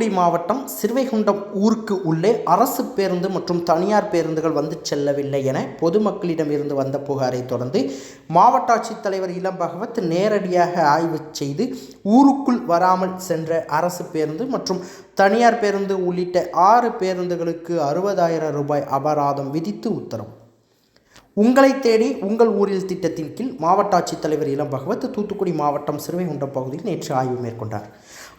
தூத்துக்குடி மாவட்டம் சிறுவைகுண்டம் ஊருக்கு உள்ளே அரசு பேருந்து மற்றும் தனியார் பேருந்துகள் வந்து செல்லவில்லை என பொதுமக்களிடம் இருந்து வந்த புகாரை தொடர்ந்து மாவட்ட ஆட்சித்தலைவர் இளம் பகவத் நேரடியாக ஆய்வு செய்து ஊருக்குள் வராமல் சென்ற அரசு பேருந்து மற்றும் தனியார் பேருந்து உள்ளிட்ட ஆறு பேருந்துகளுக்கு அறுபதாயிரம் ரூபாய் அபராதம் விதித்து உத்தரவு. உங்களை தேடி உங்கள் ஊரில் திட்டத்தின் கீழ் மாவட்ட ஆட்சித்தலைவர் இளம் பகவத் தூத்துக்குடி மாவட்டம் சிறுவைகுண்டம் பகுதியில் நேற்று ஆய்வு மேற்கொண்டார்.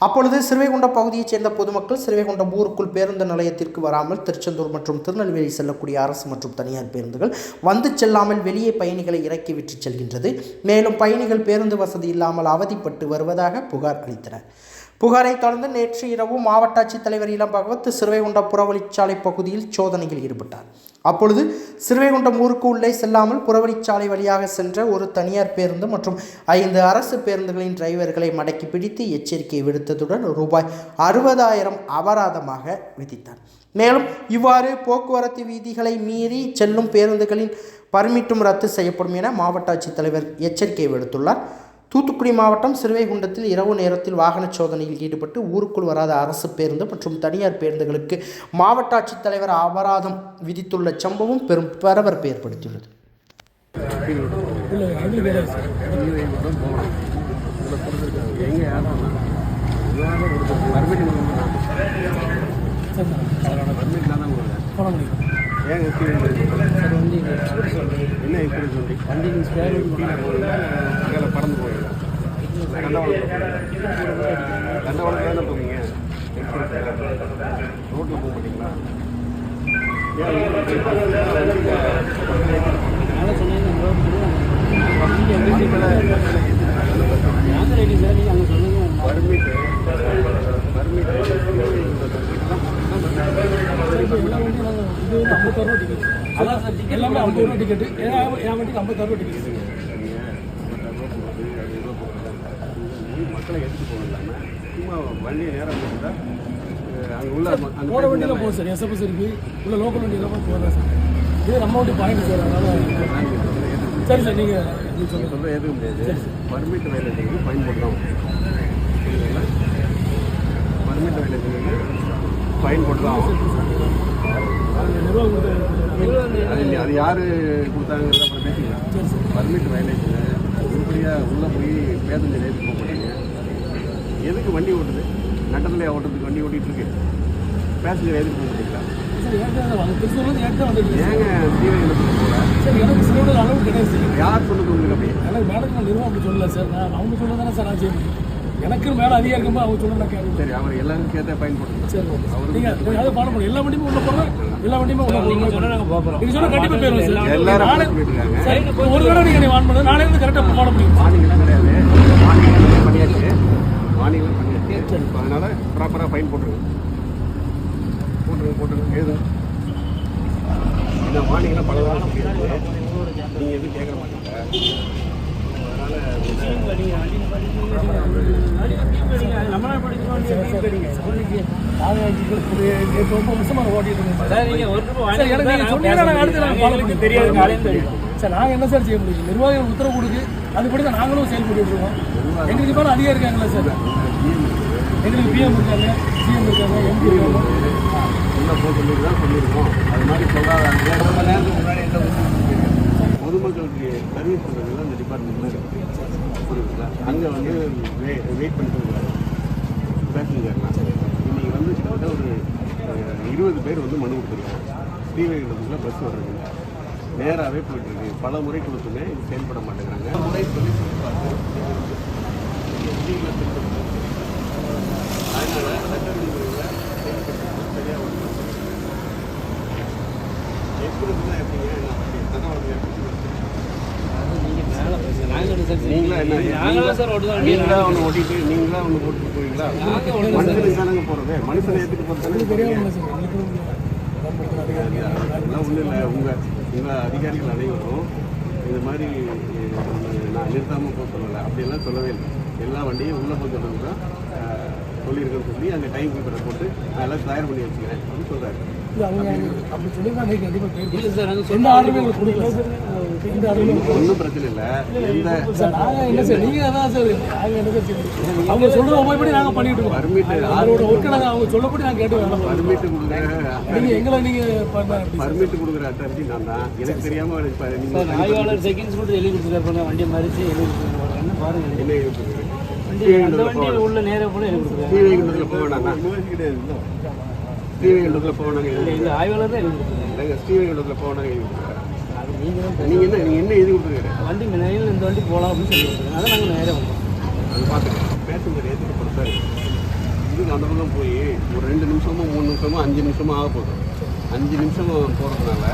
அப்பொழுது சிறுவைகுண்டம் பகுதியைச் சேர்ந்த பொதுமக்கள் சிறுவைகுண்டம் ஊருக்குள் பேருந்து நிலையத்திற்கு வராமல் திருச்செந்தூர் மற்றும் திருநெல்வேலி செல்லக்கூடிய அரசு மற்றும் தனியார் பேருந்துகள் வந்து செல்லாமல் வெளியே பயணிகளை இறக்கி விட்டு செல்கின்றது. மேலும் பயணிகள் பேருந்து வசதி இல்லாமல் அவதிப்பட்டு வருவதாக புகார் அளித்தனர். புகாரை தொடர்ந்து நேற்று இரவு மாவட்ட ஆட்சித்தலைவர் இளம் பகவத் சிறுவைகுண்டம் புறவழிச்சாலை பகுதியில் சோதனையில் ஈடுபட்டார். அப்பொழுது சிறுவைகுண்டம் ஊருக்கு உள்ளே செல்லாமல் புறவழிச்சாலை வழியாக சென்ற ஒரு தனியார் பேருந்து மற்றும் ஐந்து அரசு பேருந்துகளின் டிரைவர்களை மடக்கி பிடித்து எச்சரிக்கை விடுத்ததுடன் ரூபாய் அறுபதாயிரம் அபராதமாக விதித்தார். மேலும் இவ்வாறு போக்குவரத்து விதிகளை மீறி செல்லும் பேருந்துகளின் பர்மிட்டும் ரத்து செய்யப்படும் என மாவட்ட ஆட்சித்தலைவர் எச்சரிக்கை விடுத்துள்ளார். தூத்துக்குடி மாவட்டம் சிறுவைகுண்டத்தில் இரவு நேரத்தில் வாகன சோதனையில் ஈடுபட்டு ஊருக்குள் வராத அரசு பேருந்து மற்றும் தனியார் பேருந்துகளுக்கு மாவட்ட ஆட்சித்தலைவர் அபராதம் விதித்துள்ள சம்பவம் பெரும் பரபரப்பை ஏற்படுத்தியுள்ளது. இல்லை எங்களுக்கு ஏன் வந்து இங்கே எக்ஸ்பிரஸ் வந்து என்ன எப்படி சொல்லி வண்டிக்கு ஸ்பேர் அங்கே பறந்து போயிடலாம் தண்டவாளம் தானே போவீங்க ரோட்டில் போக மாட்டீங்களா? அதனால் சொன்னீங்க வண்டிக்கு இது வந்து ஐம்பத்தாறு ரூபா டிக்கெட் அதான் சார் எல்லாமே ஐம்பது ரூபா டிக்கெட்டு என் வண்டிக்கு ஐம்பத்தாறு ரூபா டிக்கெட் மக்களை எடுத்து போக சும்மா வண்டியை நேரம் போட்டுட்டா அங்கே உள்ள அந்த வண்டியில் போகுது சார் எஸ்எப்எஸ் இருக்கு உள்ள லோக்கல் வண்டியில் போக போகிறேன் சார் இது நம்ம வண்டி பாயிண்ட் சார் அதனால் சரி சார் நீங்கள் நீங்கள் சொல்லுங்கள் சொல்ல ஏற்றுக்க முடியாது பர்மிட் வயலேஷனுக்கு ஃபைன் போட்டுதான் பர்மிட் வயலேஷனுக்கு ஃபைன் போட்டு தான் கொடுத்த- அது யார் கொடுத்தாங்கிறத அப்புறம் பேசிக்கலாம். பர்மிட் வயலேஷனு உருப்படியாக உள்ளே போய் பேருந்து நிலையத்துக்கு போக மாட்டீங்க எதுக்கு வண்டி ஓட்டுது? நட்டத்தில் ஓட்டுறதுக்கு வண்டி ஓட்டிகிட்டு இருக்கு. பேசஞ்சர் எதுக்கு போக மாட்டீங்களா யார் சொன்னது உங்களுக்கு அப்படி? மேடம் நிர்வாகம் சொல்லல சார். நான் அவங்க சொல்லுதானே சார் முடியும் எனக்கு மேலே அதிகம் இருக்கும்போது அவங்க சொல்ல நான் கேட்க சரி அவர் எல்லாருக்கும் கேட்ட பயன் போட்டுருக்கோம் சரி ஓகே. நீங்கள் நீங்கள் அதை பண்ண முடியும் எல்லா வண்டியுமே உள்ள போகிறோம் எல்லா வண்டியுமே உள்ள போகிறோம் நீங்கள் சொன்னால் நாங்கள் பார்க்குறோம். நீங்கள் சொன்னால் கண்டிப்பாக போயிடுவோம் சார் எல்லாரும் சரி ஒரு தடவை நீங்கள் வான் பண்ணு நாளை இருந்து கரெக்டாக போட முடியும். மார்னிங்லாம் கிடையாது. மார்னிங்லாம் பண்ணியாச்சு. மார்னிங்லாம் பண்ணியாச்சு. இப்போ அதனால ப்ராப்பராக ஃபைன் போட்டுருங்க போட்டுருங்க போட்டுருங்க. எழுது இந்த மார்னிங்லாம் பல வாரம் நீங்கள் எதுவும் கேட்க மாட்டீங்க. சார் நாங்கள் என்ன சார் செய்ய முடியும்? நிர்வாகிகள் உத்தரவு கொடுக்கு அதுபடி தான் நாங்களும் செயல்பட்டு இருக்கோம் எங்களுக்கு மேலே அதிகம் இருக்காங்களா சார்? எங்களுக்கு பிஎம் இருக்காங்க சிஎம் இருக்காங்க எம்பி இருக்காங்க. உள்ள போக சொல்லிட்டு தான் சொல்லியிருக்கோம். அது மாதிரி நேரத்துக்கு முன்னாடி எந்த பொதுமக்களுக்கு சர்வீஸ் பண்ணுறதுல அந்த புரியுதுங்களா அங்கே வந்து வெயிட் வெயிட் பண்ணிட்டு இருக்காங்க பேசஞ்சர்லாம் இன்றைக்கி வந்து கிட்டத்தட்ட ஒரு இருபது பேர் வந்து மனு கொடுத்துருக்காங்க. ஸ்ரீவைகுண்டத்துக்குள்ள பஸ் வர்றது. நேராகவே போயிட்டுருக்கு. பல முறை கொடுத்துமே இது செயல்பட மாட்டேங்கிறாங்க. முறை சொல்லி சொல்லி பார்த்து அதனால சட்ட எப்படிங்க? என்ன அப்படி அதிகாரிகள் அனைவரும் இது மாதிரி நான் நிறுத்தாமல் போக சொல்லலை. அப்படியெல்லாம் சொல்லவே இல்லை. எல்லா வண்டியும் உள்ளே போய் சொல்லுங்க தான் சொல்லியிருக்கேன்னு சொல்லி அந்த டைம் கீப்பரை போட்டு நான் எல்லாம் தயார் பண்ணி வச்சுக்கிறேன். அப்படின்னு சொல்கிறாரு இது அவங்க அப்படி சொல்லி தான் அன்னைக்கு கண்டிப்பாக இல்லை போயிருக்கோம் சார் நாங்கள் எந்த ஆர்டருமே எங்களுக்கு கொடுக்கல சார் எந்த ஆர்டருமே ஒன்றும் பிரச்சனை இல்லை. எந்த சார் நாங்கள் என்ன சார் நீங்கள் அதான் சார் நாங்கள் என்ன சார் செய்யணும் அவங்க சொல்கிற உபயோகப்படி நாங்கள் பண்ணிட்டு இருக்கோம். பர்மிட் அவங்களோட ஒர்க்கை நாங்கள் அவங்க சொல்லப்படி நாங்கள் கேட்டு பார்க்கணும் பர்மிட் கொடுக்குற நீங்கள் எங்களை நீங்கள் பர்மிட் கொடுக்குற அத்தாரிட்டி நான் தான். எனக்கு தெரியாம இப்ப நீங்க சார் ஆய்வாளர் செகண்ட்ஸ் மட்டும் எழுதி கொடுத்துருக்காரு பாருங்க. வண்டியை மறிச்சு எழுதி கொடுத்துருக்காரு. என்ன பாருங்க? என்ன இருக்குது வண்டி உள்ள நேராக கூட எழுதி ஸ்ரீவைகுண்டத்தில் போக வேணாம். ஸ்ரீவைகுண்டத்தில் போக வேணாங்க இல்லை ஆய்வாளர் தான் கொடுத்துருக்காரு. இல்லைங்க ஸ்ரீவைகுண்டத்தில் கொடுக்குறேன் அது நீங்கள் தான் நீங்கள் என்ன நீங்கள் என்ன எழுதி கொடுத்துருக்கீங்க? வண்டி நேரில் இந்த வண்டி போகலாம் அப்படின்னு சொல்லி கொடுத்துருக்காங்க அதை நாங்கள் நேராக வந்தோம். அது பார்த்துக்கேன் பேசஞ்சர் ஏற்றிட்டு பொறுத்தாரு இதுக்கு அந்த பக்கம் போய் ஒரு ரெண்டு நிமிஷமோ மூணு நிமிஷமோ அஞ்சு நிமிஷமோ ஆக போகுது அஞ்சு நிமிஷம் போகிறதுனால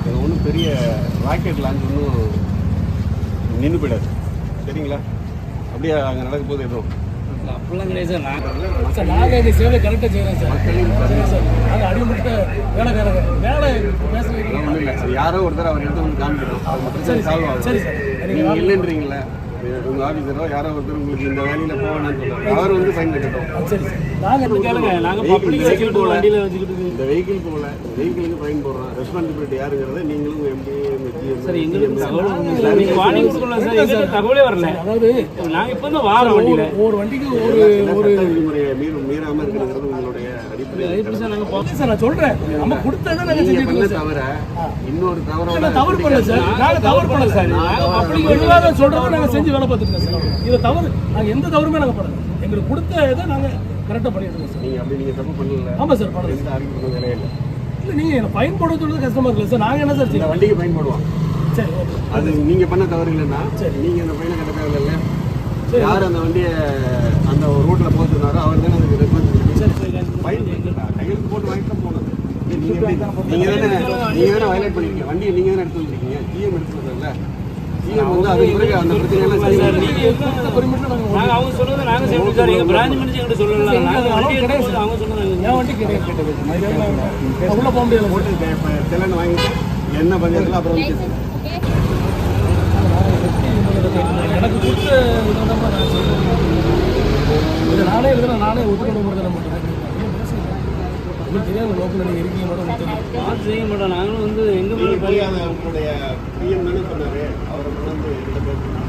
இது ஒன்றும் பெரிய ராக்கெட் லான்ச் ஒன்றும் நின்று போயிடாது. சரிங்களா? அப்படியே அங்கே நடக்க போகுது எதுவும் அப்படிலாம் கிடையாது சார். நான் சார் நாங்கள் சேவை கரெக்டாக செய்கிறோம் சார். சார். நாங்கள் அடிமட்ட வேலைக்காரங்க. வேலை பேச அதெல்லாம் ஒன்றும் இல்லை அது யாரோ ஒருத்தர் அவர் எடுத்து வந்து அது பிரச்சனை சால்வ் ஆகும் சரி சார். நீங்கள் இல்லைன்றீங்களே. உங்கள் ஆஃபீஸரோ யாரோ ஒருத்தர் உங்களுக்கு இந்த வேலையில் போவேன்னு சொல்லுவாங்க அவர் வந்து ஃபைன் கட்டட்டும். சரி நாங்கள் கேளுங்க. நாங்கள் பப்ளிக் வச்சுக்கிட்டு வண்டியில் வச்சுக்கிட்டு இந்த வெஹிக்கிள் போகல வெஹிக்கிளுக்கு ஃபைன் போடுறோம் ரெஸ்பான்சிபிலிட்டி யாருங்கிறத நீங்களும் எம்பி சார் எங்களுக்கு தகவல் ஒண்ணும் இல்லை. நீங்க வார்னிங் கொடுக்கலாம் சார். எங்களுக்கு தகவலே வரல. அதாவது நாங்கள் இப்போ தான் வாரம் வண்டியில். ஒரு வண்டிக்கு ஒரு ஒரு விதிமுறையை மீற மீறாம இருக்கிறது அடிப்படை எப்படி சார் சார் நான் சொல்கிறேன் நம்ம கொடுத்ததை நீங்க செஞ்சுட்டு சார். தவிர இன்னொரு தவறோட நான் தவறு பண்ணல சார். நாங்கள் தவறு பண்ணல சார். விவாதம் சொல்கிறத நாங்கள் செஞ்சு வேலை பார்த்துட்டு இருக்கோம் சார். இதை தவறு நாங்கள் எந்த தவறுமே நாங்கள் பண்ணல. எங்களுக்கு கொடுத்த இதை நாங்கள் கரெக்டாக பண்ணிட்டு சார். நீங்க அப்படி நீங்க தப்பு பண்ணல. ஆமாம் சார் பண்ணல அறிக்கை பண்ண இல்லை. நீங்கள் எனக்கு ஃபைன் போட சொல்றது கஷ்டமாக இருக்குல்ல சார். நாங்கள் என்ன சார் இந்த செய்யணும் வண்டிக்கு ஃபைன் போடுவான் சரி அது நீங்க பண்ண தவறு இல்லைன்னா நீங்க அந்த ஃபைனை கட்ட தேவையில்லை. யார் அந்த வண்டியை அந்த ரூட்ல போட்டுருந்தாரோ அவர் தானே அதுக்கு கையெழுத்து போட்டு வாங்கிட்டு போனது. நீங்க நீங்க தானே நீங்க தானே வயலேட் பண்ணிருக்கீங்க. வண்டியை நீங்க தானே எடுத்து வந்திருக்கீங்க. ஜிஎம் எடுத்து வந்ததில்ல ஜிஎம் வந்து அதுக்கு பிறகு அந்த பிரச்சனையெல்லாம் சரி அவங்க சொல்றதை நாங்கள் செய்யணும் சார் பிரான்ச் மேனேஜர் வண்டி அவங்க வண்டி உள்ளே போக போட்டு செலன் வாங்கிட்டு என்ன பஞ்சாயத்தில் அப்புறம். எனக்கு கொடுத்த விதமாக நான் எழுதுனா நானே ஒத்துக்கணும் கொடுத்த நம்ம உங்களுக்கு தெரியாது நீங்கள் இருக்கீங்க மட்டும் உங்களுக்கு தெரியும் பார்த்து செய்ய மாட்டோம். நாங்களும் வந்து நீங்க மேலே போய் அந்த உங்களுடைய பிஎம் தானே சொன்னாரு. அவரை கொண்டு வந்து என்கிட்ட பேசணும்